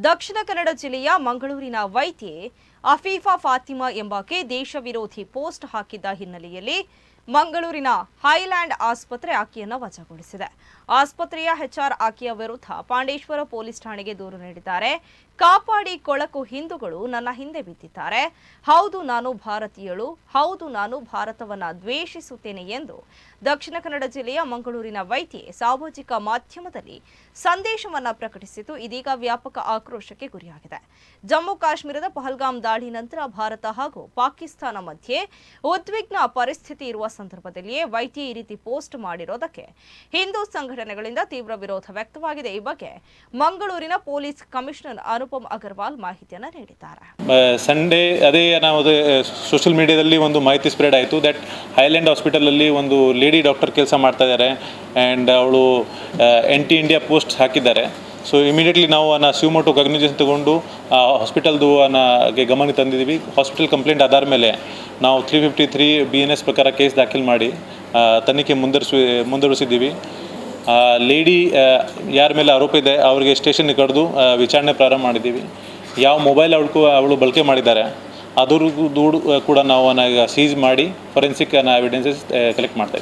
ದಕ್ಷಿಣ ಕನ್ನಡ ಜಿಲ್ಲೆಯ ಮಂಗಳೂರಿನ ವೈದ್ಯೆ ಅಫೀಫಾ ಫಾತಿಮಾ ಎಂಬಾಕೆ ದೇಶ ವಿರೋಧಿ ಪೋಸ್ಟ್ ಹಾಕಿದ್ದ ಹಿನ್ನೆಲೆಯಲ್ಲಿ ಮಂಗಳೂರಿನ ಹೈಲ್ಯಾಂಡ್ ಆಸ್ಪತ್ರೆ ಆಕೆಯನ್ನು ವಜಾಗೊಳಿಸಿದೆ. ಆಸ್ಪತ್ರೆಯ ಹೆಚ್ಆರ್ ಆಕೆಯ ವಿರುದ್ಧ ಪಾಂಡೇಶ್ವರ ಪೊಲೀಸ್ ಠಾಣೆಗೆ ದೂರು ನೀಡಿದ್ದಾರೆ. ಕಾಪಾಡಿ ಕೊಳಕು ಹಿಂದೂಗಳು ನನ್ನ ಹಿಂದೆ ಬಿದ್ದಿದ್ದಾರೆ. ಹೌದು ನಾನು ಭಾರತೀಯಳು, ಹೌದು ನಾನು ಭಾರತವನ್ನ ದ್ವೇಷಿಸುತ್ತೇನೆ ಎಂದು ದಕ್ಷಿಣ ಕನ್ನಡ ಜಿಲ್ಲೆಯ ಮಂಗಳೂರಿನ ವೈದ್ಯೆ ಸಾಮಾಜಿಕ ಮಾಧ್ಯಮದಲ್ಲಿ ಸಂದೇಶವನ್ನ ಪ್ರಕಟಿಸಿತು ಇದೀಗ ವ್ಯಾಪಕ ಆಕ್ರೋಶಕ್ಕೆ ಗುರಿಯಾಗಿದೆ. ಜಮ್ಮು ಕಾಶ್ಮೀರದ ಪಹಲ್ಗಾಮ್ ದಾಳಿ ನಂತರ ಭಾರತ ಹಾಗೂ ಪಾಕಿಸ್ತಾನ ಮಧ್ಯೆ ಉದ್ವಿಗ್ನ ಪರಿಸ್ಥಿತಿ ಇರುವ ಸಂದರ್ಭದಲ್ಲಿಯೇ ವೈಟಿ ಈ ರೀತಿ ಪೋಸ್ಟ್ ಮಾಡಿರೋದಕ್ಕೆ ಹಿಂದೂ ಸಂಘಟನೆಗಳಿಂದ ತೀವ್ರ ವಿರೋಧ ವ್ಯಕ್ತವಾಗಿದೆ. ಈ ಬಗ್ಗೆ ಮಂಗಳೂರಿನ ಪೊಲೀಸ್ ಕಮಿಷನರ್ ಅನುಪಮ್ ಅಗರ್ವಾಲ್ ಮಾಹಿತಿಯನ್ನು ನೀಡಿದ್ದಾರೆ. ಸಂಡೇ ಅದೇ ನಾವು ಸೋಷಿಯಲ್ ಮೀಡಿಯಾದಲ್ಲಿ ಒಂದು ಮಾಹಿತಿ ಸ್ಪ್ರೆಡ್ ಆಯಿತು. ದಟ್ ಹೈಲ್ಯಾಂಡ್ ಹಾಸ್ಪಿಟಲಲ್ಲಿ ಒಂದು ಲೇಡಿ ಡಾಕ್ಟರ್ ಕೆಲಸ ಮಾಡ್ತಾ ಇದ್ದಾರೆ. ಆ್ಯಂಡ್ ಅವಳು ಎಂಟಿ ಇಂಡಿಯಾ ಪೋಸ್ಟ್ ಹಾಕಿದ್ದಾರೆ. ಸೊ ಇಮಿಡಿಯೇಟ್ಲಿ ನಾವು ಅನ್ನ ಶಿವಮೊಟ್ಟು ಕಗ್ನಿಜನ್ ತಗೊಂಡು ಹಾಸ್ಪಿಟಲ್ದು ಅನ್ನಗೆ ಗಮನಕ್ಕೆ ತಂದಿದ್ದೀವಿ ಹಾಸ್ಪಿಟಲ್ ಕಂಪ್ಲೇಂಟ್ ಆಧಾರ ಮೇಲೆ ನಾವು three fifty three B N S ಪ್ರಕಾರ ಕೇಸ್ ದಾಖಲು ಮಾಡಿ ತನಿಖೆ ಮುಂದುವರಿಸಿ ಮುಂದುವರಿಸಿದ್ದೀವಿ ಲೇಡಿ ಯಾರ ಮೇಲೆ ಆರೋಪ ಇದೆ, ಅವರಿಗೆ ಸ್ಟೇಷನ್ಗೆ ಕರೆದು ವಿಚಾರಣೆ ಪ್ರಾರಂಭ ಮಾಡಿದ್ದೀವಿ ಯಾವ ಮೊಬೈಲ್ ಅವಳು ಅವಳು ಬಳಕೆ ಮಾಡಿದ್ದಾರೆ ಅದ್ರ ದೂಡು ಕೂಡ ನಾವು ಈಗ ಸೀಸ್ ಮಾಡಿ ಫೊರೆನ್ಸಿಕ್ ಎವಿಡೆನ್ಸಸ್ ಕಲೆಕ್ಟ್ ಮಾಡ್ತಾ